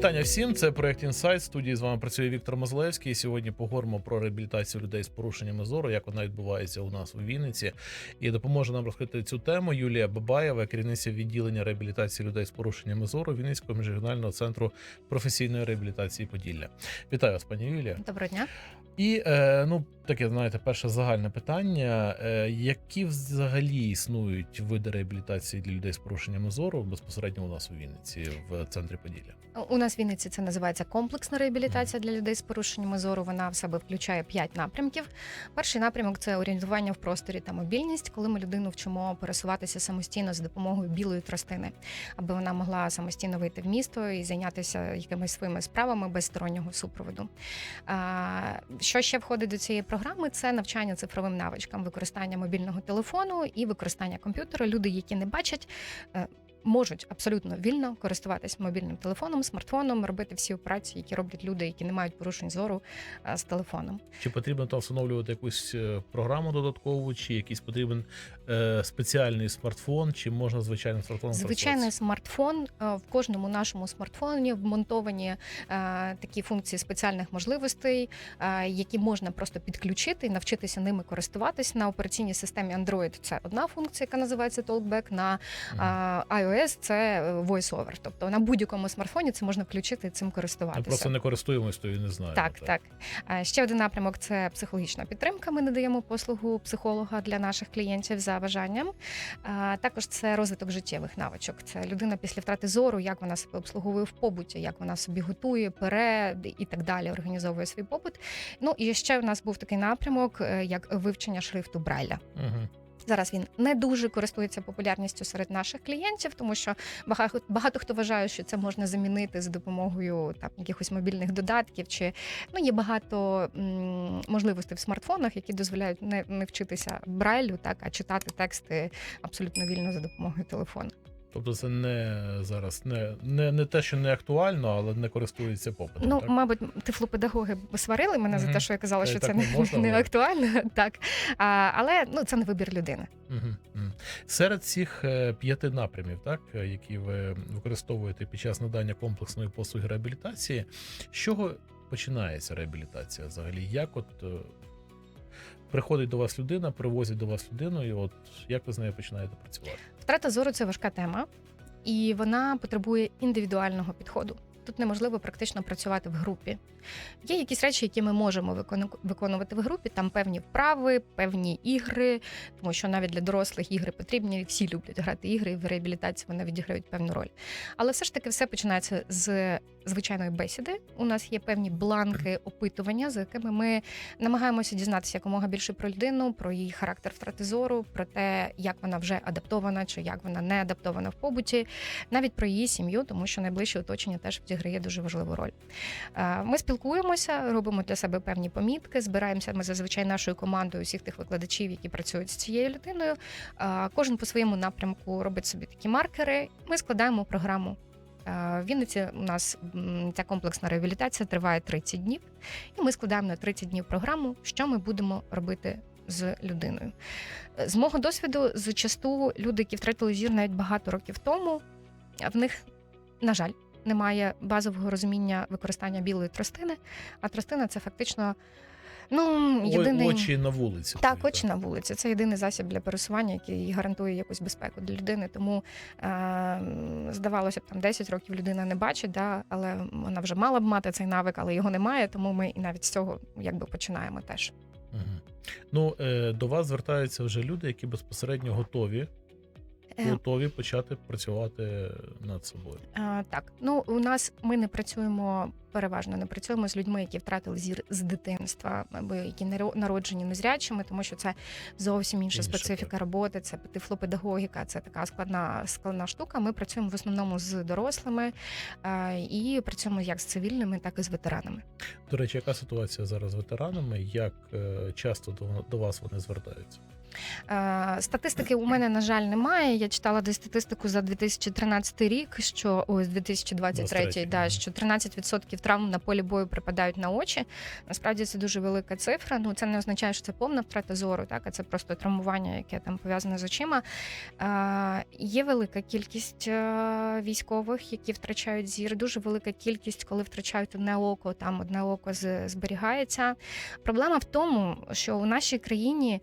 Вітання всім. Це проект Інсайт. Студії з вами працює Віктор Мозлевський. Сьогодні поговоримо про реабілітацію людей з порушеннями зору, як вона відбувається у нас у Вінниці. І допоможе нам розкрити цю тему Юлія Бабаєва, керівниця відділення реабілітації людей з порушеннями зору Вінницького міжрегіонального центру професійної реабілітації Поділля. Вітаю вас, пані Юлія. Доброго дня. І е, ну таке знаєте, перше загальне питання: е, які взагалі існують види реабілітації для людей з порушеннями зору безпосередньо у нас у Вінниці в центрі Поділля? У нас в Вінниці це називається комплексна реабілітація для людей з порушеннями зору. Вона в себе включає п'ять напрямків. Перший напрямок це орієнтування в просторі та мобільність, коли ми людину вчимо пересуватися самостійно за допомогою білої тростини, аби вона могла самостійно вийти в місто і зайнятися якимись своїми справами без стороннього супроводу. Що ще входить до цієї програми? Це навчання цифровим навичкам, використання мобільного телефону і використання комп'ютера. Люди, які не бачать. Можуть абсолютно вільно користуватись мобільним телефоном, смартфоном, робити всі операції, які роблять люди, які не мають порушень зору е, з телефоном. Чи потрібно там встановлювати якусь е, програму додаткову, чи якийсь потрібен е, спеціальний смартфон, чи можна звичайним смартфоном Звичайний смартфон е, в кожному нашому смартфоні вмонтовані е, такі функції спеціальних можливостей, е, які можна просто підключити і навчитися ними користуватись на операційній системі Android. Це одна функція, яка називається Talkback, На користуватися? iOS це е, VoiceOver. Тобто на будь-якому смартфоні це можна включити і цим Ми користуватися. просто не користуємось, то і не знаємо. Так, так. А Ще один напрямок це психологічна підтримка. Ми надаємо послугу психолога для наших клієнтів за бажанням. Також це розвиток життєвих навичок. Це людина після втрати зору, як вона себе обслуговує в побуті, як вона собі готує, пере і так далі, організовує свій побут. Ну і ще у нас був такий напрямок, е, як вивчення шрифту Брайля. Угу. Зараз він не дуже користується популярністю серед наших клієнтів, тому що багато, багато хто вважає, що це можна замінити за допомогою там якихось мобільних додатків. Чи ну є багато м, можливостей в смартфонах, які дозволяють не, не вчитися брайлю, так а читати тексти абсолютно вільно за допомогою телефону. Тобто це не зараз не, не, не те, що не актуально, але не користується попитом. Ну, так? мабуть, тифлопедагоги сварили мене за те, що я казала, що так це не можна, не актуально, так а, але ну це не вибір людини. Мгм. Серед цих е, п'яти напрямів, так, які ви використовуєте під час надання комплексної послуги реабілітації, з чого починається реабілітація взагалі? Як от е, приходить до вас людина, привозять до вас людину, і от як ви з нею починаєте працювати? Втрата зору це важка тема, і вона потребує індивідуального підходу. Тут неможливо практично працювати в групі. Є якісь речі, які ми можемо викону- виконувати в групі. Там певні вправи, певні ігри, тому що навіть для дорослих ігри потрібні. Всі люблять грати ігри, і в реабілітації вони відіграють певну роль. Але все ж таки все починається з звичайної бесіди. У нас є певні бланки опитування, за якими ми намагаємося дізнатися якомога більше про людину, про її характер втрати зору, про те, як вона вже адаптована чи як вона не адаптована в побуті, навіть про її сім'ю, тому що найближче оточення теж відіграє дуже важливу роль. Е, Ми спілкуємося, робимо для себе певні помітки, збираємося ми зазвичай нашою командою усіх тих викладачів, які працюють з цією людиною. Е, Кожен по своєму напрямку робить собі такі маркери. Ми складаємо програму. Е, В Вінниці у нас ця комплексна реабілітація триває 30 днів, і ми складаємо на 30 днів програму, що ми будемо робити з людиною. З мого досвіду, зачасту люди, які втратили зір навіть багато років тому, в них, на жаль, немає базового розуміння використання білої тростини. А тростина це фактично ну, єдиний. Очі на вулиці. Так, ходять, очі на вулиці. Це єдиний засіб для пересування, який гарантує якусь безпеку для людини. Тому е, здавалося б, там 10 років людина не бачить, да, але вона вже мала б мати цей навик, але його немає. Тому ми і навіть з цього якби починаємо теж. Мгм. Ну, е, до вас звертаються вже люди, які безпосередньо готові, готові почати працювати над собою. Е, Так, ну у нас ми не працюємо переважно, не працюємо з людьми, які втратили зір з дитинства, або які наро- народжені незрячими, тому що це зовсім інша Інше, специфіка так. роботи. Це тифлопедагогіка, це така складна складна штука. Ми працюємо в основному з дорослими е, і працюємо як з цивільними, так і з ветеранами. До речі, яка ситуація зараз з ветеранами? Як е, часто до, до вас вони звертаються? Е, Статистики у мене, на жаль, немає. Я читала десь статистику за 2013 рік, що ось 2023, 23, да, що 13% травм на полі бою припадають на очі. Насправді це дуже велика цифра. Ну це не означає, що це повна втрата зору, так а це просто травмування, яке там пов'язане з очима. Е, Є велика кількість е, військових, які втрачають зір. Дуже велика кількість, коли втрачають одне око, там одне око зберігається. Проблема в тому, що у нашій країні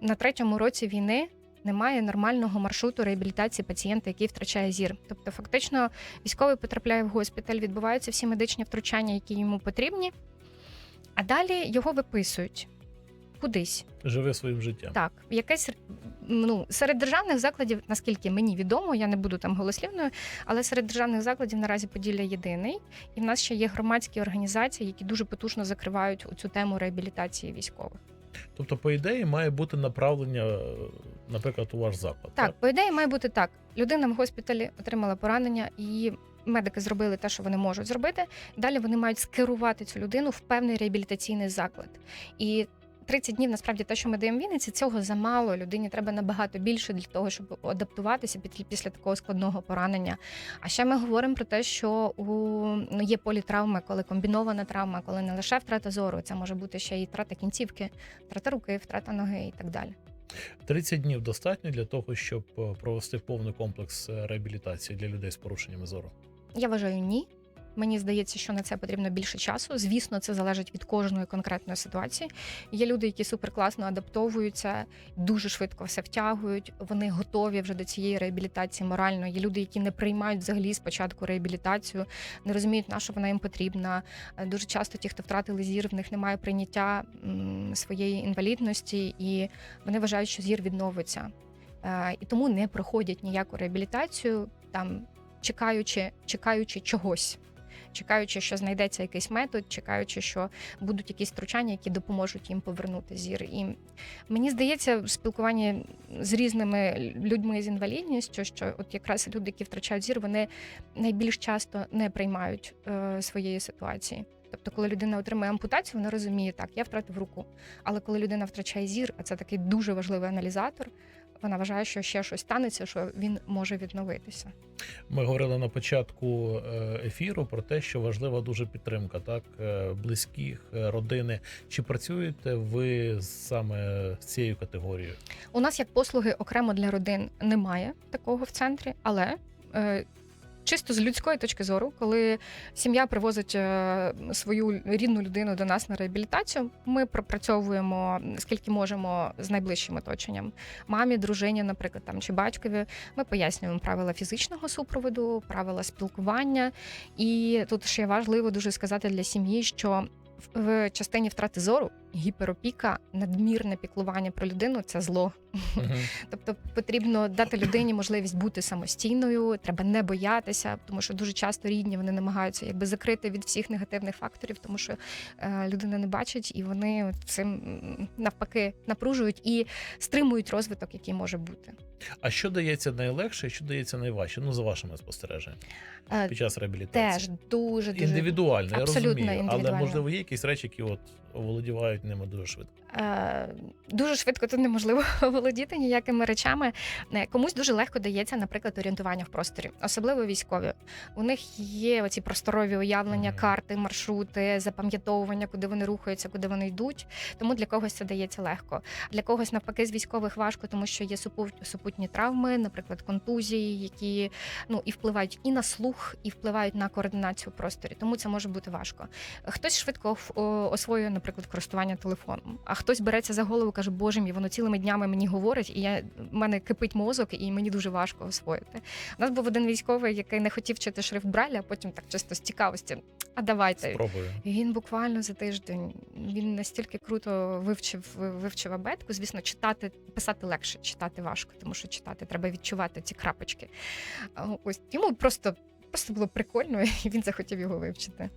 на третьому році війни немає нормального маршруту реабілітації пацієнта, який втрачає зір. Тобто, фактично, військовий потрапляє в госпіталь, відбуваються всі медичні втручання, які йому потрібні, а далі його виписують кудись. Живе своїм життям. Так, якесь ну серед державних закладів, наскільки мені відомо, я не буду там голослівною, але серед державних закладів наразі Поділля єдиний, і в нас ще є громадські організації, які дуже потужно закривають цю тему реабілітації військових. Тобто, по ідеї, має бути направлення, е, наприклад, у ваш заклад. Так, по ідеї має бути так: людина в госпіталі отримала поранення, і медики зробили те, що вони можуть зробити. Далі вони мають скерувати цю людину в певний реабілітаційний заклад. І 30 днів насправді те, що ми даємо Вінниці, цього замало. Людині треба набагато більше для того, щоб адаптуватися після такого складного поранення. А ще ми говоримо про те, що у ну, є політравми, коли комбінована травма, коли не лише втрата зору, це може бути ще і втрата кінцівки, втрата руки, втрата ноги і так далі. 30 днів достатньо для того, щоб е, провести повний комплекс е, реабілітації для людей з порушеннями зору. Я вважаю, ні. Мені здається, що на це потрібно більше часу. Звісно, це залежить від кожної конкретної ситуації. Є люди, які суперкласно адаптовуються, дуже швидко все втягують. Вони готові вже до цієї реабілітації морально. Є люди, які не приймають взагалі спочатку реабілітацію, не розуміють, на що вона їм потрібна. Е, Дуже часто ті, хто втратили зір, в них немає прийняття своєї інвалідності, і вони вважають, що зір відновиться. Е, І тому не проходять ніяку реабілітацію там чекаючи, чекаючи чогось, чекаючи, що знайдеться якийсь метод, чекаючи, що будуть якісь втручання, які допоможуть їм повернути зір. І мені здається, в спілкуванні з різними людьми з інвалідністю, що от якраз люди, які втрачають зір, вони найбільш часто не приймають е, своєї ситуації. Тобто, коли людина отримує ампутацію, вона розуміє, так, я втратив руку. Але коли людина втрачає зір, а це такий дуже важливий аналізатор, вона вважає, що ще щось станеться, що він може відновитися. Ми говорили на початку е, ефіру про те, що важлива дуже підтримка, так е, близьких, е, родини. Чи працюєте ви саме з цією категорією? У нас як послуги окремо для родин немає такого в центрі, але чисто з людської точки зору, коли сім'я привозить е, свою рідну людину до нас на реабілітацію, ми пропрацьовуємо скільки можемо з найближчим оточенням. Мамі, дружині, наприклад, там чи батькові. Ми пояснюємо правила фізичного супроводу, правила спілкування. І тут ще важливо дуже сказати для сім'ї, що в- в частині втрати зору гіперопіка, надмірне піклування про людину це зло. Мгм. Тобто потрібно дати людині можливість бути самостійною, треба не боятися, тому що дуже часто рідні вони намагаються якби закрити від всіх негативних факторів, тому що е, людина не бачить, і вони цим навпаки напружують і стримують розвиток, який може бути. А що дається найлегше, і що дається найважче? Ну за вашими спостереженнями Е, під час реабілітації. Теж дуже дуже індивідуально, я розумію, але можливо є якісь речі, які от оволодівають ними дуже швидко. Е, Дуже швидко тут неможливо володіти ніякими речами. Е, Комусь дуже легко дається, наприклад, орієнтування в просторі, особливо військові. У них є оці просторові уявлення, карти, маршрути, запам'ятовування, куди вони рухаються, куди вони йдуть. Тому для когось це дається легко. Для когось навпаки з військових важко, тому що є супутні травми, наприклад, контузії, які ну і впливають і на слух, і впливають на координацію в просторі. Тому це може бути важко. Хтось швидко освоює, наприклад, користування телефоном, а хтось береться за голову, каже, боже мій, воно цілими днями мені говорить, і я в мене кипить мозок, і мені дуже важко освоїти. У нас був один військовий, який не хотів вчити шрифт Брайля, а потім так чисто з цікавості. А давайте. Спробую. І Він буквально за тиждень він настільки круто вивчив вивчив абетку. Звісно, читати, писати легше, читати важко, тому що читати треба відчувати ці крапочки. Ось йому просто. Просто було прикольно, і він захотів його вивчити.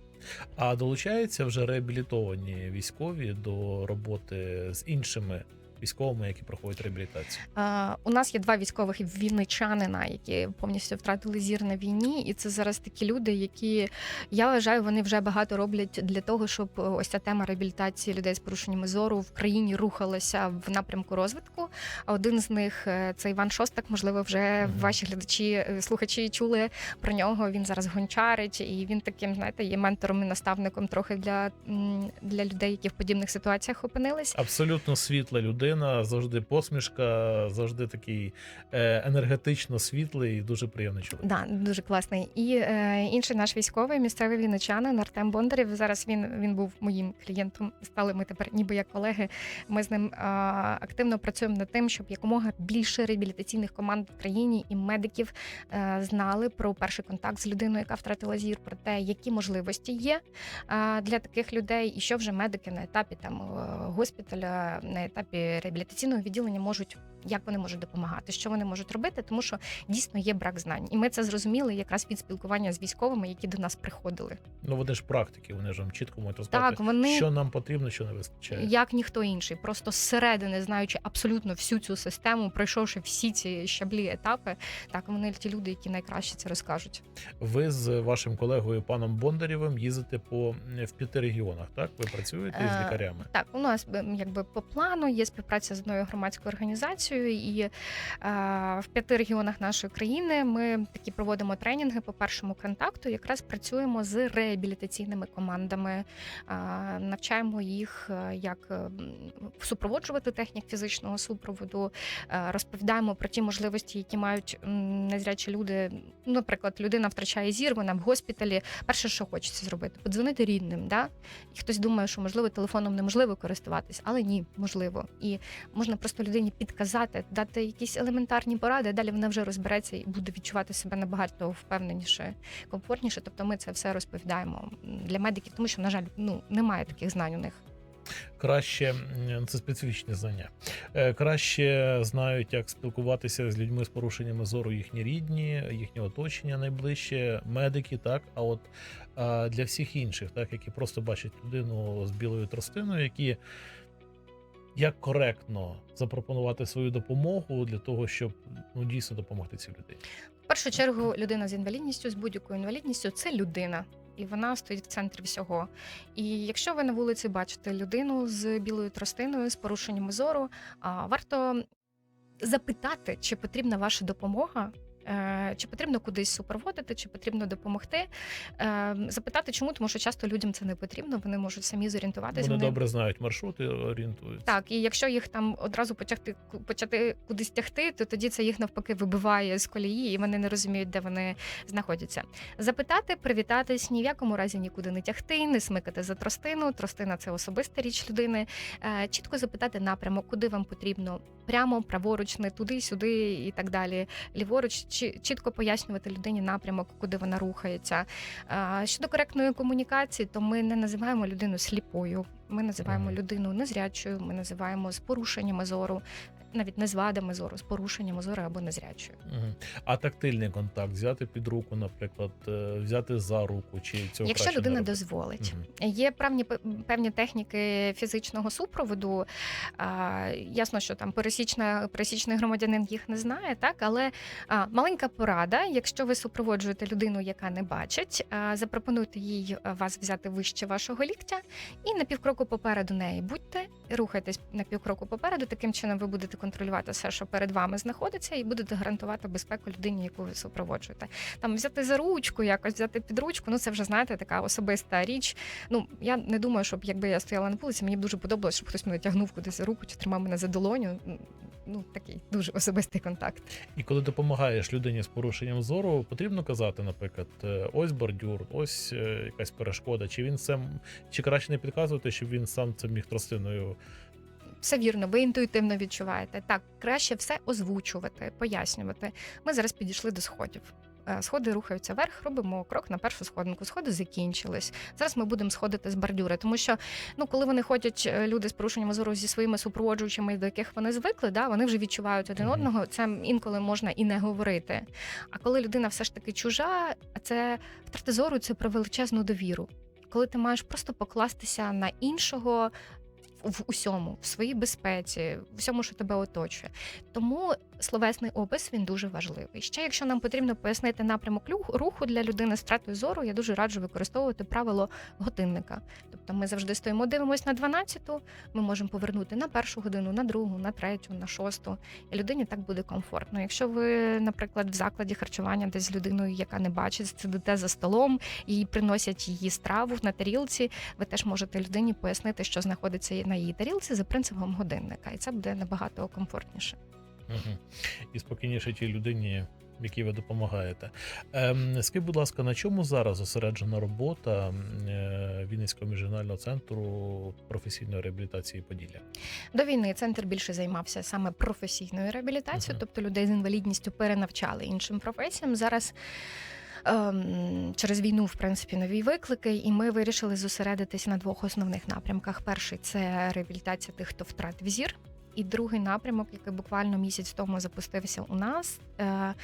А долучаються вже реабілітовані військові до роботи з іншими військовими, які проходять реабілітацію? Е, У нас є два військових вінничанина, які повністю втратили зір на війні, і це зараз такі люди, які я вважаю, вони вже багато роблять для того, щоб е, ось ця тема реабілітації людей з порушеннями зору в країні рухалася в напрямку розвитку. А один з них е, це Іван Шостак. Можливо, вже Мгм. ваші глядачі, е, слухачі чули про нього. Він зараз гончарить, і він таким, знаєте, є ментором і наставником трохи для, для людей, які в подібних ситуаціях опинились. Абсолютно світла людина, завжди посмішка, завжди такий е, енергетично світлий і дуже приємний чоловік. Да, дуже класний. І е, інший наш військовий, місцевий вінничанин Артем Бондарєв. Зараз він, він був моїм клієнтом. Стали ми тепер, ніби як колеги. Ми з ним е, активно працюємо над тим, щоб якомога більше реабілітаційних команд в країні і медиків е, знали про перший контакт з людиною, яка втратила зір, про те, які можливості є е, для таких людей, і що вже медики на етапі там е, госпіталя, на етапі реабілітаційного відділення можуть, як вони можуть допомагати, що вони можуть робити, тому що дійсно є брак знань, і ми це зрозуміли якраз від спілкування з військовими, які до нас приходили. Ну вони ж практики, вони ж вам чітко можуть розказати, Так, вони що нам потрібно, що не вистачає. як ніхто інший, просто зсередини, знаючи абсолютно всю цю систему, пройшовши всі ці щаблі етапи, так вони ті люди, які найкраще це розкажуть. Ви з вашим колегою паном Бондарєвим їздите по в п'яти регіонах. Так, ви працюєте з Е, лікарями. Так, у нас якби по плану є співпраця з одною громадською організацією, і е, в п'яти регіонах нашої країни ми такі проводимо тренінги по першому контакту. Якраз працюємо з реабілітаційними командами, е, навчаємо їх, е, як е, супроводжувати технік фізичного супроводу, е, розповідаємо про ті можливості, які мають незрячі люди. Наприклад, людина втрачає зір, вона в госпіталі. Перше, що хочеться зробити, подзвонити рідним. Да? І хтось думає, що можливо телефоном неможливо користуватись, але ні, можливо. І можна просто людині підказати, дати якісь елементарні поради. Далі вона вже розбереться і буде відчувати себе набагато впевненіше, комфортніше. Тобто, ми це все розповідаємо для медиків, тому що, на жаль, ну немає таких знань у них. Краще це специфічні знання. Е, Краще знають, як спілкуватися з людьми з порушеннями зору їхні рідні, їхнє оточення найближче, медики, так. А от для всіх інших, так, які просто бачать людину з білою тростиною, які як коректно запропонувати свою допомогу для того, щоб ну дійсно допомогти цій людині. В першу чергу, людина з інвалідністю, з будь-якою інвалідністю це людина. І вона стоїть в центрі всього. І якщо ви на вулиці бачите людину з білою тростиною, з порушеннями зору, варто запитати, чи потрібна ваша допомога. Е, Чи потрібно кудись супроводити, чи потрібно допомогти? Е, Запитати, чому, тому що часто людям це не потрібно, вони можуть самі зорієнтуватися. Вони добре знають маршрути, орієнтуються. Так, і якщо їх там одразу потягти почати кудись тягти, то тоді це їх навпаки вибиває з колії, і вони не розуміють, де вони знаходяться. Запитати, привітатись, ні в якому разі нікуди не тягти, не смикати за тростину. Тростина це особиста річ людини. Е, Чітко запитати напрямок, куди вам потрібно, прямо, праворуч, не туди, сюди і так далі. Ліворуч, чітко пояснювати людині напрямок, куди вона рухається. Щодо коректної комунікації, то ми не називаємо людину сліпою. Ми називаємо людину незрячою, ми називаємо з порушеннями зору, навіть не з вадами зору, з порушеннями зору або незрячою. А тактильний контакт взяти під руку, наприклад, е, взяти за руку чи цього Якщо людина дозволить. Мгм. Є певні певні техніки фізичного супроводу. А, ясно, що там пересічна, пересічний громадянин їх не знає, так але а, маленька порада. Якщо ви супроводжуєте людину, яка не бачить, а, запропонуйте їй вас взяти вище вашого ліктя і на півкроку попереду неї будьте, рухайтесь на півкроку попереду. Таким чином ви будете контролювати все, що перед вами знаходиться, і будете гарантувати безпеку людині, яку ви супроводжуєте. Там взяти за ручку, якось взяти під ручку. Ну це вже знаєте, така особиста річ. Ну я не думаю, щоб якби я стояла на вулиці, мені б дуже подобалось, щоб хтось мене тягнув кудись за руку чи тримав мене за долоню. Ну такий дуже особистий контакт. І коли допомагаєш людині з порушенням зору, потрібно казати, наприклад, е, ось бордюр, ось е, якась перешкода, чи він сам, чи краще не підказувати, щоб він сам це міг тростиною. Все вірно, ви інтуїтивно відчуваєте. Так, краще все озвучувати, пояснювати. Ми зараз підійшли до сходів. Е, Сходи рухаються вверх, робимо крок на першу сходинку. Сходи закінчились. Зараз ми будемо сходити з бордюри, тому що ну, коли вони ходять, е, люди з порушенням зору зі своїми супроводжуючими, до яких вони звикли, да, вони вже відчувають один Мгм. одного. Це інколи можна і не говорити. А коли людина все ж таки чужа, це втрата зору це про величезну довіру. Коли ти маєш просто покластися на іншого в усьому, в своїй безпеці, в всьому, що тебе оточує. Тому словесний опис він дуже важливий. Ще якщо нам потрібно пояснити напрямок руху для людини з втратою зору, я дуже раджу використовувати правило годинника. Тобто ми завжди стоїмо, дивимося на 12-ту, ми можемо повернути на першу годину, на другу, на третю, на шосту. І людині так буде комфортно. Якщо ви, наприклад, в закладі харчування десь з людиною, яка не бачить, сидите за столом, їй приносять її страву на тарілці, ви теж можете людині пояснити, що знаходиться на її тарілці за принципом годинника, і це буде набагато комфортніше. Угу. І спокійніше тій людині, якій ви допомагаєте. Ем, скажіть, будь ласка, на чому зараз зосереджена робота е, Вінницького міжрегіонального центру професійної реабілітації Поділля? До війни центр більше займався саме професійною реабілітацією, Мгм. тобто людей з інвалідністю перенавчали іншим професіям. Зараз. ем, Через війну, в принципі, нові виклики, і ми вирішили зосередитися на двох основних напрямках. Перший це реабілітація тих, хто втратив зір. І другий напрямок, який буквально місяць тому запустився у нас, е,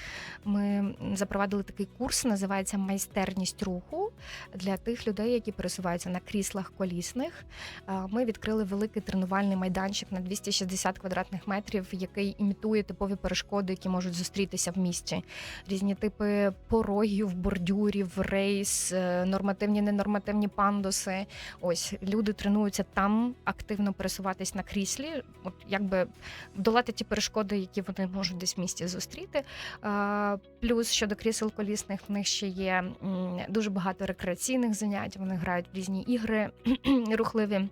ми запровадили такий курс, називається майстерність руху для тих людей, які пересуваються на кріслах колісних. Е, Ми відкрили великий тренувальний майданчик на 260 квадратних метрів, який імітує типові перешкоди, які можуть зустрітися в місті. Різні типи порогів, бордюрів, рейс, е, нормативні, ненормативні пандуси. Ось люди тренуються там активно пересуватись на кріслі, от якби долати ті перешкоди, які вони можуть десь в місті зустріти. Плюс щодо крісел колісних, в них ще є дуже багато рекреаційних занять. Вони грають в різні ігри рухливі.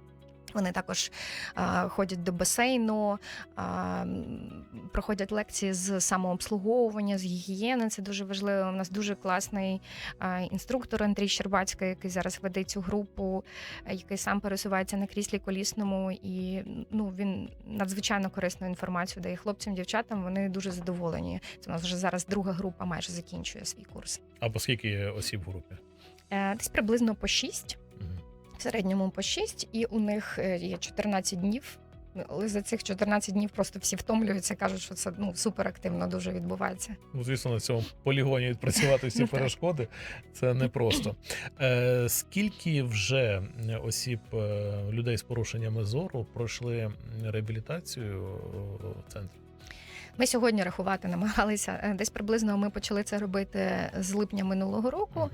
Вони також а, ходять до басейну, а, проходять лекції з самообслуговування, з гігієни. Це дуже важливо. У нас дуже класний а, інструктор Андрій Щербацький, який зараз веде цю групу, який сам пересувається на кріслі колісному, і ну він надзвичайно корисну інформацію дає хлопцям, дівчатам. Вони дуже задоволені. Це у нас вже зараз друга група майже закінчує свій курс. А по скільки осіб в групі? Е, Десь приблизно по шість. В середньому по 6, і у них е, є 14 днів. Але за цих 14 днів просто всі втомлюються, кажуть, що це ну супер активно дуже відбувається. Ну, звісно, на цьому полігоні відпрацювати всі Ну, перешкоди це непросто. Е, скільки вже осіб, е, людей з порушеннями зору пройшли реабілітацію в центрі? Ми сьогодні рахувати намагалися. е, Десь приблизно ми почали це робити з липня минулого року.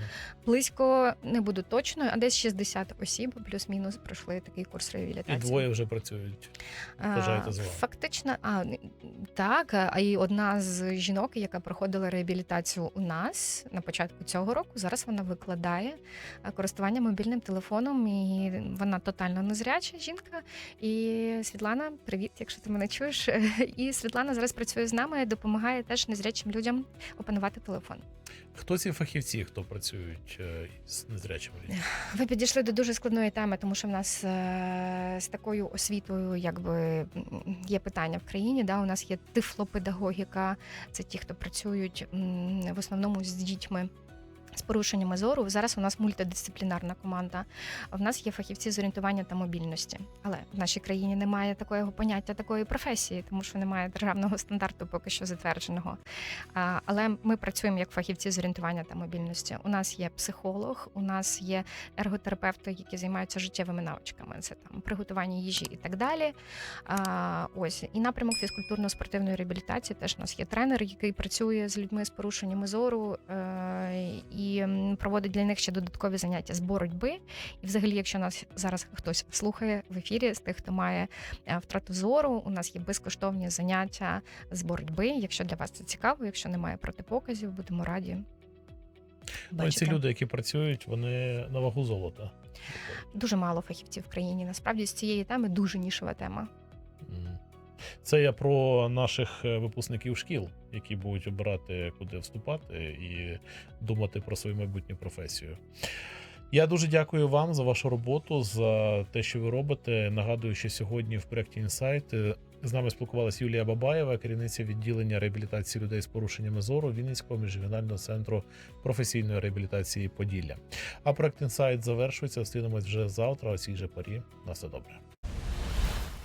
Близько не буду точною, а десь 60 осіб, плюс-мінус, пройшли такий курс І реабілітації. двоє вже працюють. А, з вами? Фактично, а так. А і одна з жінок, яка проходила реабілітацію у нас на початку цього року, зараз вона викладає користування мобільним телефоном, і вона тотально незряча жінка. І Світлана, привіт, якщо ти мене чуєш. І Світлана зараз працює з нами, допомагає теж незрячим людям опанувати телефон. Хто ці фахівці, хто працюють е, з незрячими людьми? Ви підійшли до дуже складної теми, тому що в нас е, з такою освітою якби є питання в країні. Да? У нас є тифлопедагогіка, це ті, хто працюють в основному з дітьми. З порушеннями зору зараз у нас мультидисциплінарна команда. В нас є фахівці з орієнтування та мобільності, але в нашій країні немає такого поняття такої професії, тому що немає державного стандарту поки що затвердженого. Але ми працюємо як фахівці з орієнтування та мобільності. У нас є психолог, у нас є ерготерапевти, які займаються життєвими навичками. Це там приготування їжі і так далі. Ось і напрямок фізкультурно-спортивної реабілітації. Теж у нас є тренер, який працює з людьми з порушеннями зору е, і проводить для них ще додаткові заняття з боротьби. І, взагалі, якщо нас зараз хтось слухає в ефірі з тих, хто має е, втрату зору, у нас є безкоштовні заняття з боротьби. Якщо для вас це цікаво, якщо немає протипоказів, будемо раді. Ну, ці люди, які працюють, вони на вагу золота. Дуже мало фахівців в країні. Насправді з цієї теми дуже нішова тема. Це я про наших е, випускників шкіл, які будуть обирати, куди вступати, і думати про свою майбутню професію. Я дуже дякую вам за вашу роботу, за те, що ви робите. Нагадую, що сьогодні в проєкті Інсайт е, з нами спілкувалася Юлія Бабаєва, керівниця відділення реабілітації людей з порушеннями зору Вінницького міжрегіонального центру професійної реабілітації Поділля. А проект Інсайт завершується. Зустрінемось вже завтра. о цій же порі. На все добре.